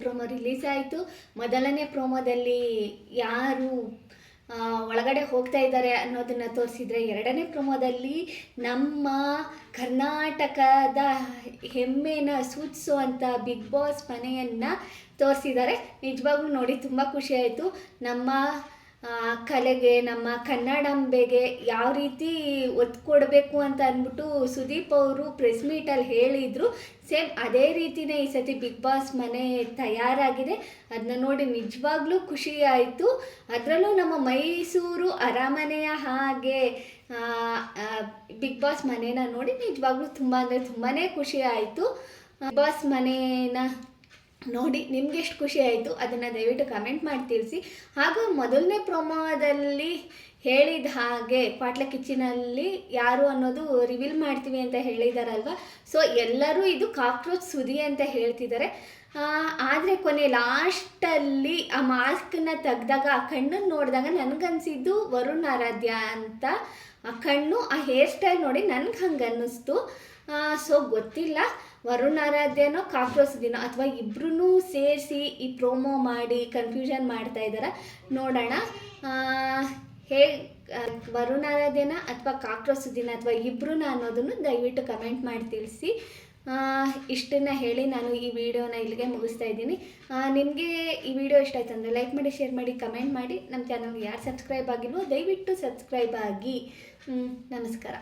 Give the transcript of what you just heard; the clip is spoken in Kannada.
ಪ್ರೋಮೋ ರಿಲೀಸ್ ಆಯಿತು. ಮೊದಲನೇ ಪ್ರೋಮೋದಲ್ಲಿ ಯಾರು ಒಳಗಡೆ ಹೋಗ್ತಾ ಇದ್ದಾರೆ ಅನ್ನೋದನ್ನು ತೋರಿಸಿದರೆ ಎರಡನೇ ಪ್ರೊಮೋದಲ್ಲಿ ನಮ್ಮ ಕರ್ನಾಟಕದ ಹೆಮ್ಮೆನ ಸೂಚಿಸುವಂಥ ಬಿಗ್ ಬಾಸ್ ಮನೆಯನ್ನು ತೋರಿಸಿದ್ದಾರೆ. ನಿಜವಾಗ್ಲೂ ನೋಡಿ ತುಂಬ ಖುಷಿ ಆಯಿತು. ನಮ್ಮ ಕಲೆಗೆ, ನಮ್ಮ ಕನ್ನಡಾಂಬೆಗೆ ಯಾವ ರೀತಿ ಒತ್ತು ಕೊಡಬೇಕು ಅಂತ ಅಂದ್ಬಿಟ್ಟು ಸುದೀಪ್ ಅವರು ಪ್ರೆಸ್ ಮೀಟಲ್ಲಿ ಹೇಳಿದರು. ಸೇಮ್ ಅದೇ ರೀತಿನೇ ಈ ಸತಿ ಬಿಗ್ ಬಾಸ್ ಮನೆ ತಯಾರಾಗಿದೆ. ಅದನ್ನ ನೋಡಿ ನಿಜವಾಗ್ಲೂ ಖುಷಿ ಆಯಿತು. ಅದರಲ್ಲೂ ನಮ್ಮ ಮೈಸೂರು ಅರಮನೆಯ ಹಾಗೆ ಬಿಗ್ ಬಾಸ್ ಮನೇನ ನೋಡಿ ನಿಜವಾಗ್ಲೂ ತುಂಬ ಅಂದರೆ ತುಂಬಾ ಖುಷಿ ಆಯಿತು. ಬಿಗ್ ಬಾಸ್ ಮನೇನ ನೋಡಿ, ನಿಮ್ಗೆ ಎಷ್ಟು ಖುಷಿ ಆಯಿತು? ಅದನ್ನು ದಯವಿಟ್ಟು ಕಮೆಂಟ್ ಮಾಡಿ ತಿಳಿಸಿ. ಹಾಗೂ ಮೊದಲನೇ ಪ್ರೊಮೋದಲ್ಲಿ ಹೇಳಿದ ಹಾಗೆ ಪಾಟ್ಲ ಕಿಚ್ಚಿನಲ್ಲಿ ಯಾರು ಅನ್ನೋದು ರಿವೀಲ್ ಮಾಡ್ತೀವಿ ಅಂತ ಹೇಳಿದಾರಲ್ವ? ಸೊ ಎಲ್ಲರೂ ಇದು ಕಾಕ್ರೋಚ್ ಸುದಿ ಅಂತ ಹೇಳ್ತಿದ್ದಾರೆ ಆದರೆ ಕೊನೆ ಲಾಸ್ಟಲ್ಲಿ ಆ ಮಾಸ್ಕನ್ನ ತೆಗ್ದಾಗ ಆ ಕಣ್ಣನ್ನು ನೋಡಿದಾಗ ನನಗನ್ಸಿದ್ದು ವರುಣ್ ಆರಾಧ್ಯ ಅಂತ. ಆ ಕಣ್ಣು, ಆ ಹೇರ್ ಸ್ಟೈಲ್ ನೋಡಿ ನನಗೆ ಹಂಗೆ ಅನ್ನಿಸ್ತು ಸೊ ಗೊತ್ತಿಲ್ಲ. ವರುಣ್ ಆರಾಧ್ಯನೋ ಕಾಕ್ರೋಚ್ ದಿನ ಅಥವಾ ಇಬ್ರು ಸೇರಿಸಿ ಈ ಪ್ರೋಮೋ ಮಾಡಿ ಕನ್ಫ್ಯೂಷನ್ ಮಾಡ್ತಾ ಇದ್ದಾರೆ ನೋಡೋಣ. ಹೇ ವರುಣಾರಾಧ್ಯನ ಅಥವಾ ಕಾಕ್ರೋಸ್ ದಿನ ಅಥವಾ ಇಬ್ರು ಅನ್ನೋದನ್ನು ದಯವಿಟ್ಟು ಕಮೆಂಟ್ ಮಾಡಿ ತಿಳಿಸಿ. ಇಷ್ಟನ್ನು ಹೇಳಿ ನಾನು ಈ ವಿಡಿಯೋನ ಇಲ್ಲಿಗೆ ಮುಗಿಸ್ತಾ ಇದ್ದೀನಿ. ನಿಮಗೆ ಈ ವಿಡಿಯೋ ಇಷ್ಟ ಆಯ್ತು ಲೈಕ್ ಮಾಡಿ ಶೇರ್ ಮಾಡಿ ಕಮೆಂಟ್ ಮಾಡಿ. ನಮ್ಮ ಚಾನಲ್ಗೆ ಯಾರು ಸಬ್ಸ್ಕ್ರೈಬ್ ಆಗಿಲ್ವೋ ದಯವಿಟ್ಟು ಸಬ್ಸ್ಕ್ರೈಬ್ ಆಗಿ. ನಮಸ್ಕಾರ.